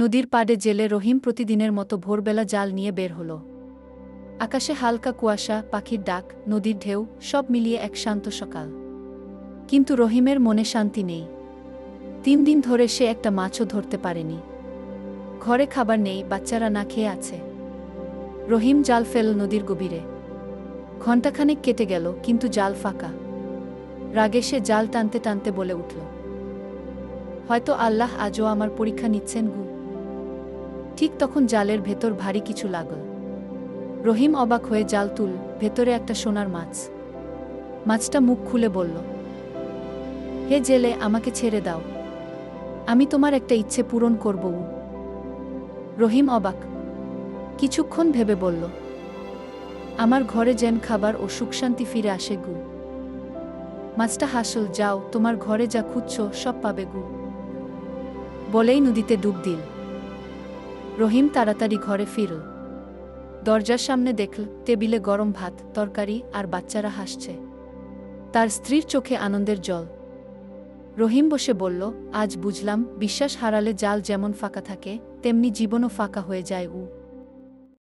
নদীর পাড়ে জেলে রহিম প্রতিদিনের মতো ভোরবেলা জাল নিয়ে বের হলো। আকাশে হালকা কুয়াশা, পাখির ডাক, নদীর ঢেউ, সব মিলিয়ে এক শান্ত সকাল। কিন্তু রহিমের মনে শান্তি নেই। তিন দিন ধরে সে একটা মাছও ধরতে পারেনি। ঘরে খাবার নেই, বাচ্চারা না খেয়ে আছে। রহিম জাল ফেল নদীর গভীরে। ঘণ্টাখানেক কেটে গেল, কিন্তু জাল ফাঁকা। রাগে সে জাল টানতে টানতে বলে উঠল, হয়তো আল্লাহ আজও আমার পরীক্ষা নিচ্ছেন গু। ঠিক তখন জালের ভেতর ভারী কিছু লাগল। রহিম অবাক হয়ে জাল তুল, ভেতরে একটা সোনার মাছ। মাছটা মুখ খুলে বলল, হে জেলে, আমাকে ছেড়ে দাও। আমি তোমার একটা ইচ্ছে পূরণ করব। রহিম অবাক, কিছুক্ষণ ভেবে বলল, আমার ঘরে যেন খাবার ও সুখশান্তি ফিরে আসে গু। মাছটা হাসল, যাও, তোমার ঘরে যা খুঁজছ সব পাবে গু। বলেই নদীতে ডুব দিল। রহিম তাড়াতাড়ি ঘরে ফিরল। দরজার সামনে দেখল, টেবিলে গরম ভাত, তরকারি আর বাচ্চারা হাসছে। তার স্ত্রীর চোখে আনন্দের জল। রহিম বসে বলল, আজ বুঝলাম, বিশ্বাস হারালে জাল যেমন ফাঁকা থাকে, তেমনি জীবনও ফাঁকা হয়ে যায়, উ।